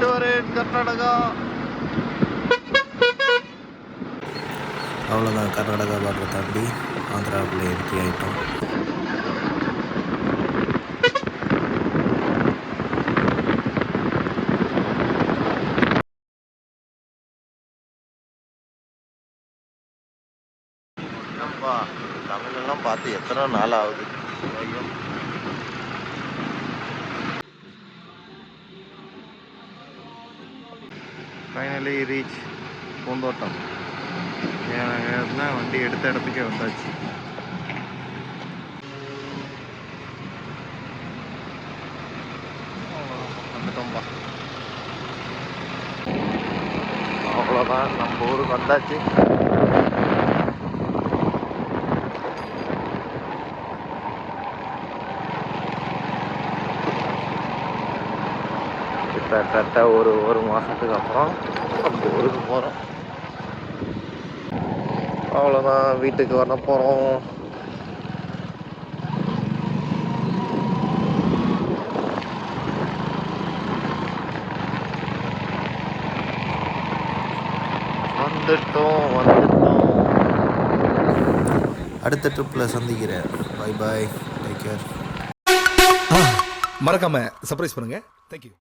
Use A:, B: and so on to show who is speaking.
A: போயிட்டு வரேன் கர்நாடகா.
B: அவ்வளோதான் கர்நாடகா பார்டர் தாண்டி ஆந்திராவுக்குள்ளே என்ட்ரி ஆகிட்டோம்
A: தமிழெல்லாம் பார்த்து எத்தனை நாள் ஆகுது? ஃபைனலி ரீச் பூந்தோட்டம். ஏன்னா வண்டி எடுத்த இடத்துக்கே வந்தாச்சு. வந்துட்டோம்பா அவ்வளோதான் நம்ம ஊருக்கு வந்தாச்சு. கிட்டத்தட்ட ஒரு ஒரு மாதத்துக்கு அப்புறம் நம்ம ஊருக்கு போகிறோம் அவ்வளோதான் வீட்டுக்கு வர போகிறோம் வந்துட்டோம் வந்துட்டோம்.
B: அடுத்த ட்ரிப்பில் சந்திக்கிறேன். பை பாய் டேக் கேர்
C: மறக்காம சர்ப்ரைஸ் பண்ணுங்க. Thank you